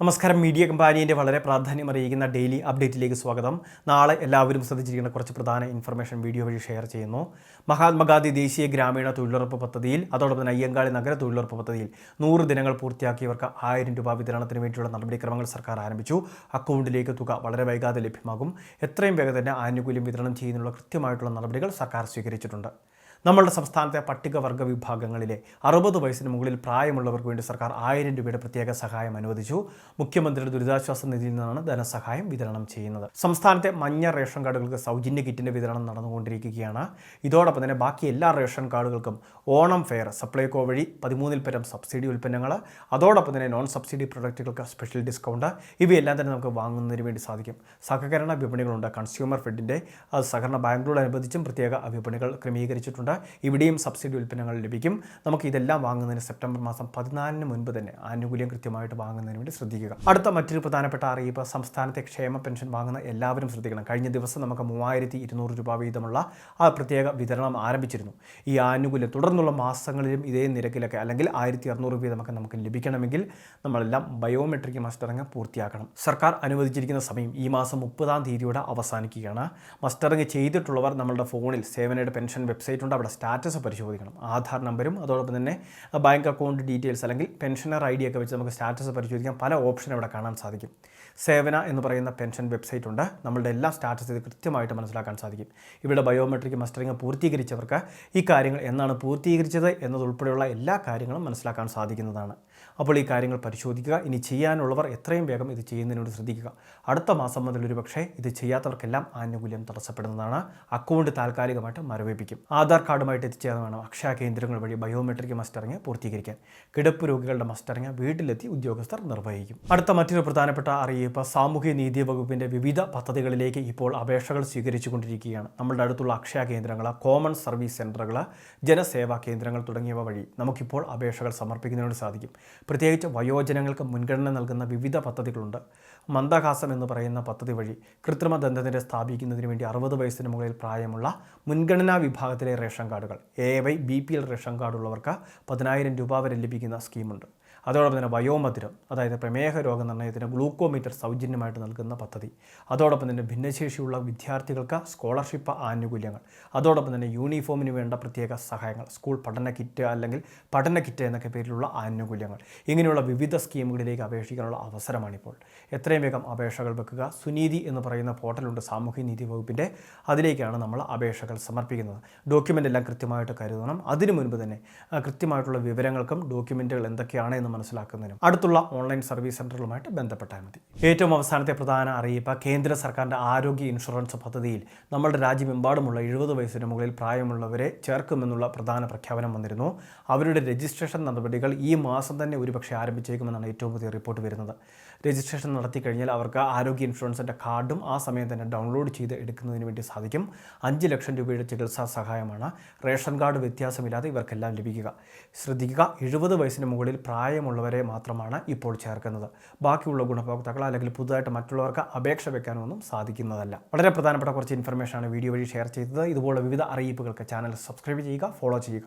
നമസ്കാരം. മീഡിയ കമ്പാനിയുടെ വളരെ പ്രാധാന്യം അറിയിക്കുന്ന ഡെയിലി അപ്ഡേറ്റിലേക്ക് സ്വാഗതം. നാളെ എല്ലാവരും ശ്രദ്ധിച്ചിരിക്കുന്ന കുറച്ച് പ്രധാന ഇൻഫർമേഷൻ വീഡിയോ വഴി ഷെയർ ചെയ്യുന്നു. മഹാത്മാഗാന്ധി ദേശീയ ഗ്രാമീണ തൊഴിലുറപ്പ് പദ്ധതിയിൽ അതോടൊപ്പം തന്നെ അയ്യങ്കാളി നഗര തൊഴിലുറപ്പ് പദ്ധതിയിൽ നൂറ് ദിനങ്ങൾ പൂർത്തിയാക്കിയവർക്ക് ആയിരം രൂപ വിതരണത്തിന് വേണ്ടിയുള്ള നടപടിക്രമങ്ങൾ സർക്കാർ ആരംഭിച്ചു. അക്കൗണ്ടിലേക്ക് തുക വളരെ വൈകാതെ ലഭ്യമാകും. എത്രയും വേഗം തന്നെ ആനുകൂല്യം വിതരണം ചെയ്യുന്നതിനുള്ള കൃത്യമായിട്ടുള്ള നടപടികൾ സർക്കാർ സ്വീകരിച്ചിട്ടുണ്ട്. നമ്മളുടെ സംസ്ഥാനത്തെ പട്ടികവർഗ വിഭാഗങ്ങളിലെ അറുപത് വയസ്സിന് മുകളിൽ പ്രായമുള്ളവർക്ക് വേണ്ടി സർക്കാർ ആയിരം രൂപയുടെ പ്രത്യേക സഹായം അനുവദിച്ചു. മുഖ്യമന്ത്രിയുടെ ദുരിതാശ്വാസ നിധിയിൽ നിന്നാണ് ധനസഹായം വിതരണം ചെയ്യുന്നത്. സംസ്ഥാനത്തെ മഞ്ഞ റേഷൻ കാർഡുകൾക്ക് സൗജന്യ കിറ്റിന്റെ വിതരണം നടന്നുകൊണ്ടിരിക്കുകയാണ്. ഇതോടൊപ്പം തന്നെ ബാക്കി എല്ലാ റേഷൻ കാർഡുകൾക്കും ഓണം ഫെയർ സപ്ലൈകോ വഴി പതിമൂന്നിൽ പരം സബ്സിഡി ഉൽപ്പന്നങ്ങൾ അതോടൊപ്പം തന്നെ നോൺ സബ്സിഡി പ്രൊഡക്റ്റുകൾക്ക് സ്പെഷ്യൽ ഡിസ്കൗണ്ട് ഇവയെല്ലാം തന്നെ നമുക്ക് വാങ്ങുന്നതിന് വേണ്ടി സാധിക്കും. സഹകരണ വിപണികളുണ്ട്. കൺസ്യൂമർ ഫെഡിന്റെ സഹകരണ ബാങ്കുകളോടനുബന്ധിച്ചും പ്രത്യേക വിപണികൾ ക്രമീകരിച്ചിട്ടുണ്ട്. ഇവിടെയും സബ്സിഡി ഉൽപ്പന്നങ്ങൾ ലഭിക്കും. നമുക്ക് ഇതെല്ലാം വാങ്ങുന്നതിന് സെപ്റ്റംബർ മാസം പതിനാലിന് മുൻപ് തന്നെ ആനുകൂല്യം കൃത്യമായിട്ട് വാങ്ങുന്നതിന് വേണ്ടി ശ്രദ്ധിക്കുക. അടുത്ത മറ്റൊരു പ്രധാനപ്പെട്ട അറിയിപ്പ് സംസ്ഥാനത്തെ ക്ഷേമ പെൻഷൻ വാങ്ങുന്ന എല്ലാവരും ശ്രദ്ധിക്കണം. കഴിഞ്ഞ ദിവസം നമുക്ക് മൂവായിരത്തി ഇരുന്നൂറ് രൂപ വീതമുള്ള ആ പ്രത്യേക വിതരണം ആരംഭിച്ചിരുന്നു. ഈ ആനുകൂല്യം തുടർന്നുള്ള മാസങ്ങളിലും ഇതേ നിരക്കിലൊക്കെ അല്ലെങ്കിൽ ആയിരത്തി അറുന്നൂറ് വീതമൊക്കെ നമുക്ക് ലഭിക്കണമെങ്കിൽ നമ്മളെല്ലാം ബയോമെട്രിക് മസ്റ്ററിങ് പൂർത്തിയാക്കണം. സർക്കാർ അനുവദിച്ചിരിക്കുന്ന സമയം ഈ മാസം മുപ്പതാം തീയതിയോടെ അവസാനിക്കുകയാണ്. മസ്റ്ററിങ് ചെയ്തിട്ടുള്ളവർ നമ്മളുടെ ഫോണിൽ സേവനയുടെ പെൻഷൻ വെബ്സൈറ്റ് ഉണ്ട്. സ്റ്റാറ്റസ് പരിശോധിക്കണം. ആധാർ നമ്പരും അതോടൊപ്പം തന്നെ ബാങ്ക് അക്കൗണ്ട് ഡീറ്റെയിൽസ് അല്ലെങ്കിൽ പെൻഷനർ ഐ ഡി ഒക്കെ വെച്ച് നമുക്ക് സ്റ്റാറ്റസ് പരിശോധിക്കാൻ പല ഓപ്ഷൻ ഇവിടെ കാണാൻ സാധിക്കും. സേവന എന്ന് പറയുന്ന പെൻഷൻ വെബ്സൈറ്റ് ഉണ്ട്. നമ്മളുടെ എല്ലാ സ്റ്റാറ്റസ് ഇത് കൃത്യമായിട്ട് മനസ്സിലാക്കാൻ സാധിക്കും. ഇവിടെ ബയോമെട്രിക് മസ്റ്ററിങ് പൂർത്തീകരിച്ചവർക്ക് ഈ കാര്യങ്ങൾ എന്നാണ് പൂർത്തീകരിച്ചത് എന്നതുൾപ്പെടെയുള്ള എല്ലാ കാര്യങ്ങളും മനസ്സിലാക്കാൻ സാധിക്കുന്നതാണ്. അപ്പോൾ ഈ കാര്യങ്ങൾ പരിശോധിക്കുക. ഇനി ചെയ്യാനുള്ളവർ എത്രയും വേഗം ഇത് ചെയ്യുന്നതിനോട് ശ്രദ്ധിക്കുക. അടുത്ത മാസം മുതൽ ഒരു പക്ഷേ ഇത് ചെയ്യാത്തവർക്കെല്ലാം ആനുകൂല്യം തടസ്സപ്പെടുന്നതാണ്. അക്കൗണ്ട് താൽക്കാലികമായിട്ട് മരവിപ്പിക്കും. ആധാർ കാർഡുമായിട്ട് എത്തിച്ചേർന്ന് വേണം അക്ഷയ കേന്ദ്രങ്ങൾ വഴി ബയോമെട്രിക് മസ്റ്ററിങ് പൂർത്തീകരിക്കാൻ. കിടപ്പ് രോഗികളുടെ മസ്റ്ററിങ് വീട്ടിലെത്തി ഉദ്യോഗസ്ഥർ നിർവഹിക്കും. അടുത്ത മറ്റൊരു പ്രധാനപ്പെട്ട അറിയിപ്പ്. സാമൂഹ്യ നീതി വകുപ്പിന്റെ വിവിധ പദ്ധതികളിലേക്ക് ഇപ്പോൾ അപേക്ഷകൾ സ്വീകരിച്ചുകൊണ്ടിരിക്കുകയാണ്. നമ്മുടെ അടുത്തുള്ള അക്ഷയ കേന്ദ്രങ്ങൾ കോമൺ സർവീസ് സെന്ററുകൾ ജനസേവാ കേന്ദ്രങ്ങൾ തുടങ്ങിയവ വഴി നമുക്കിപ്പോൾ അപേക്ഷകൾ സമർപ്പിക്കുന്നതിനോട് സാധിക്കും. പ്രത്യേകിച്ച് വയോജനങ്ങൾക്ക് മുൻഗണന നൽകുന്ന വിവിധ പദ്ധതികളുണ്ട്. മന്ദഹാസം എന്ന് പറയുന്ന പദ്ധതി വഴി കൃത്രിമ ദന്തനിര സ്ഥാപിക്കുന്നതിന് വേണ്ടി അറുപത് വയസ്സിന് മുകളിൽ പ്രായമുള്ള മുൻഗണനാ വിഭാഗത്തിലെ റേഷൻ കാർഡുകൾ A Y B P L ration കാർഡുള്ളവർക്ക് പതിനായിരം രൂപ വരെ ലഭിക്കുന്ന സ്കീമുണ്ട്. അതോടൊപ്പം തന്നെ വയോമധുരം അതായത് പ്രമേഹ രോഗനിർണയത്തിന് ഗ്ലൂക്കോമീറ്റർ സൗജന്യമായിട്ട് നൽകുന്ന പദ്ധതി. അതോടൊപ്പം തന്നെ ഭിന്നശേഷിയുള്ള വിദ്യാർത്ഥികൾക്ക് സ്കോളർഷിപ്പ് ആനുകൂല്യങ്ങൾ. അതോടൊപ്പം തന്നെ യൂണിഫോമിന് വേണ്ട പ്രത്യേക സഹായങ്ങൾ സ്കൂൾ പഠന കിറ്റ് അല്ലെങ്കിൽ പഠന കിറ്റ് എന്നൊക്കെ പേരിലുള്ള ആനുകൂല്യങ്ങൾ. ഇങ്ങനെയുള്ള വിവിധ സ്കീമുകളിലേക്ക് അപേക്ഷിക്കാനുള്ള അവസരമാണിപ്പോൾ. എത്രയും വേഗം അപേക്ഷകൾ വെക്കുക. സുനീതി എന്ന് പറയുന്ന പോർട്ടലുണ്ട് സാമൂഹ്യ നീതി വകുപ്പിന്റെ. അതിലേക്കാണ് നമ്മൾ അപേക്ഷകൾ സമർപ്പിക്കുന്നത്. ഡോക്യുമെന്റ് എല്ലാം കൃത്യമായിട്ട് കരുതണം. അതിനു മുൻപ് തന്നെ കൃത്യമായിട്ടുള്ള വിവരങ്ങൾക്കും ഡോക്യുമെന്റുകൾ എന്തൊക്കെയാണ് എന്ന് മനസ്സിലാക്കുന്നതിനും അടുത്തുള്ള ഓൺലൈൻ സർവീസ് സെന്ററുകളുമായിട്ട് ബന്ധപ്പെട്ടാൽ മതി. ഏറ്റവും അവസാനത്തെ പ്രധാന അറിയിപ്പ് കേന്ദ്ര സർക്കാരിന്റെ ആരോഗ്യ ഇൻഷുറൻസ് പദ്ധതിയിൽ നമ്മുടെ രാജ്യമെമ്പാടുമുള്ള എഴുപത് വയസ്സിന് മുകളിൽ പ്രായമുള്ളവരെ ചേർക്കുമെന്നുള്ള പ്രധാന പ്രഖ്യാപനം വന്നിരുന്നു. അവരുടെ രജിസ്ട്രേഷൻ നടപടികൾ ഈ മാസം തന്നെ ഒരുപക്ഷെ ആരംഭിച്ചേക്കുമെന്നാണ് ഏറ്റവും പുതിയ റിപ്പോർട്ട് വരുന്നത്. രജിസ്ട്രേഷൻ നടത്തി കഴിഞ്ഞാൽ അവർക്ക് ആരോഗ്യ ഇൻഷുറൻസിന്റെ കാർഡും ആ സമയം തന്നെ ഡൗൺലോഡ് ചെയ്ത് എടുക്കുന്നതിന് വേണ്ടി സാധിക്കും. അഞ്ച് ലക്ഷം രൂപയുടെ ചികിത്സാ സഹായമാണ്. റേഷൻ കാർഡ് വ്യത്യാസമില്ലാതെ ഇവർക്കെല്ലാം ലഭിക്കുക. ശ്രദ്ധിക്കുക എഴുപത് വയസ്സിന് മുകളിൽ പ്രായമുള്ളവരെ മാത്രമാണ് ഇപ്പോൾ ചേർക്കുന്നത്. ബാക്കിയുള്ള ഗുണഭോക്താക്കൾ അല്ലെങ്കിൽ പുതുതായിട്ട് മറ്റുള്ളവർക്ക് അപേക്ഷ വെക്കാനൊന്നും സാധിക്കുന്നതല്ല. വളരെ പ്രധാനപ്പെട്ട കുറച്ച് ഇൻഫർമേഷനാണ് വീഡിയോ വഴി ഷെയർ ചെയ്തത്. ഇതുപോലുള്ള വിവിധ അറിയിപ്പുകൾക്ക് ചാനൽ സബ്സ്ക്രൈബ് ചെയ്യുക ഫോളോ ചെയ്യുക.